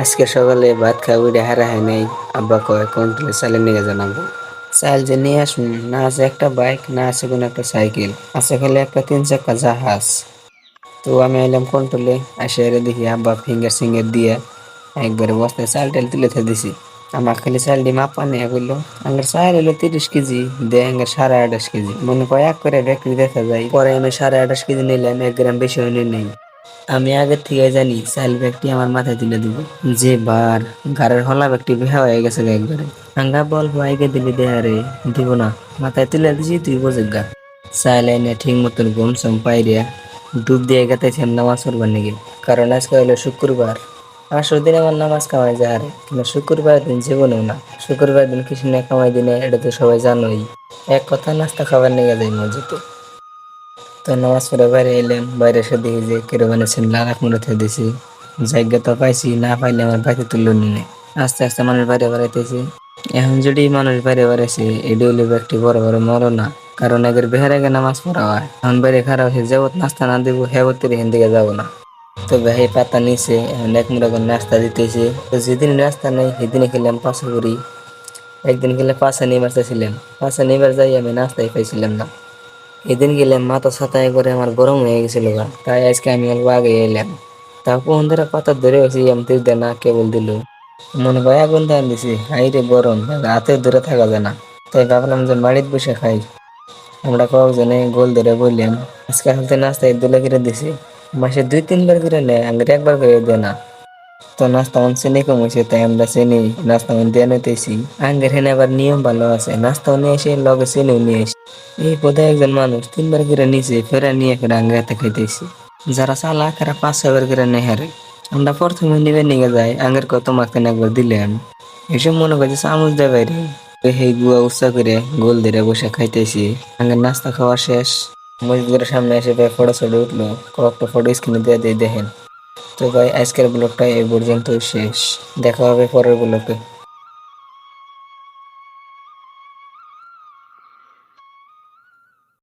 আজকে সকালে ভাত খাই উঠে হারা হয় নাই। আব্বা কয় কন্ট্রোলে চালে নিয়ে জানাব? চাল যে নিয়ে আসুন, না আছে একটা বাইক, না আছে কোনো একটা সাইকেল, আছে খালি একটা তিন চাকা জাহাজ। তো আমি এলাম কন্ট্রোলে আসে এরে দেখি আব্বা ফিঙ্গার সিঙ্গার দিয়ে একবারে বস্তায় চাল টাল তুলে থে দিছি। আমার খালি চাল দিয়ে মাপা নিয়ে বলল আমার চাল হলো তিরিশ কেজি, দে আমার সাড়ে আঠাশ কেজি। মনে কয়, এক করে বিক্রি দেখা যায়। পরে আমি সাড়ে আঠাশ কেজি নিলাম, এক গ্রাম বেশি হইলে নেই। আমি আগের থেকে জানি চাল ব্যাগটি আমার মাথায় তুলে দিব। যে বার ঘরের হলা ব্যাগটি বেহা হয়ে গেছে একবারে। আঙ্গা বল ভাইকে দিলি দে আরে দিব না। মাথায় তুলে দিছি, তুই বোঝে গা। এনে ঠিক মতন ঘুম সম পাই পাইরিয়া ডুব দিয়ে গেতেছিলাম নামাজ পড়বার নাকি কারণ আজকে হলো শুক্রবার। আসর দিন আমার নামাজ কামাই যায় আরে কিন্তু শুক্রবার দিন জীবনেও না। শুক্রবার দিন কিছু না কামাই দিনে, এটা তো সবাই জানোই। এক কথা নাস্তা খাবার নিয়ে যায় মসজিদে। তো নামাজ পড়ে বাইরে এলাম বাইরে এসে দেখি যে কেরো বানিয়েছেন লালাক মুড়াতে দিছি। জায়গা তো পাইছি, না পাইলে আমার বাইরে তুললো নিনে আস্তে আস্তে মানুষ বাইরে বেড়াইতেছে। এখন যদি মানুষ বাইরে বেড়াইছে এটি হলে একটি বড় বড় মরো না। কারণ এদের বেহার আগে নামাজ পড়া হয়। এখন বাইরে খারাপ হয়ে যাবত নাস্তা না দেবো, হেবতের এখান থেকে যাব না। তো ভাই পাতা নিছে, এখন এক মুড়া করে নাস্তা দিতেছে। তো যেদিন নাস্তা নেই সেদিনে খেলাম পাঁচশো করি একদিন গেলে পাঁচা নিবার চাইছিলাম পাঁচা নিবার যাই আমি নাস্তাই পাইছিলাম না। এদিন গেলাম মাথা ছাতায় করে আমার গরম হয়ে গেছিল তাই আজকে আমি অল্প আগে এলাম। তারপর ধরে পাতা ধরে হয়েছি আমি দে না কেবল দিল। মনে হয় আগুন ধান দিছি। হাই রে গরম হাতে ধরে থাকা যায় না। তাই ভাবলাম যে বাড়িতে বসে খাই। আমরা কয়েকজনে গোল ধরে বললাম আজকে হালতে নাস্তায় দুলে করে দিছি। মাসে দুই তিনবার করে নেয় আগে একবার করে দেয় না। তো নাস্তা মান চিনি কম হয়েছে তাই আমরা চিনি, নাস্তা মান দিয়ে নিতেছি। আঙ্গের হেনে আবার নিয়ম ভালো আছে নাস্তাও নিয়ে এসে লগে চিনিও নিয়ে এসে। এই বোধহয় একজন মানুষ তিনবার করে নিচে ফেরা নিয়ে ফেরা আঙ্গে হাতে খাইতেছি। যারা চালা তারা পাঁচ ছয়বার করে নেহারে আমরা প্রথমে নিবে নিয়ে যাই, আঙ্গের কত মাকে একবার দিলাম এসব মনে করছে চামচ দেয় বাইরে। সেই গুয়া উৎসা করে গোল ধরে বসে খাইতেছি। আঙ্গের নাস্তা খাওয়া শেষ। মসজিদের সামনে এসে ফটো ছড়ে উঠল। কয়েকটা ফটো স্ক্রিনে দিয়ে দিয়ে, দেখেন। তো ভাই আজকের ব্লগটা এই পর্যন্ত শেষ। দেখা হবে পরের ব্লগে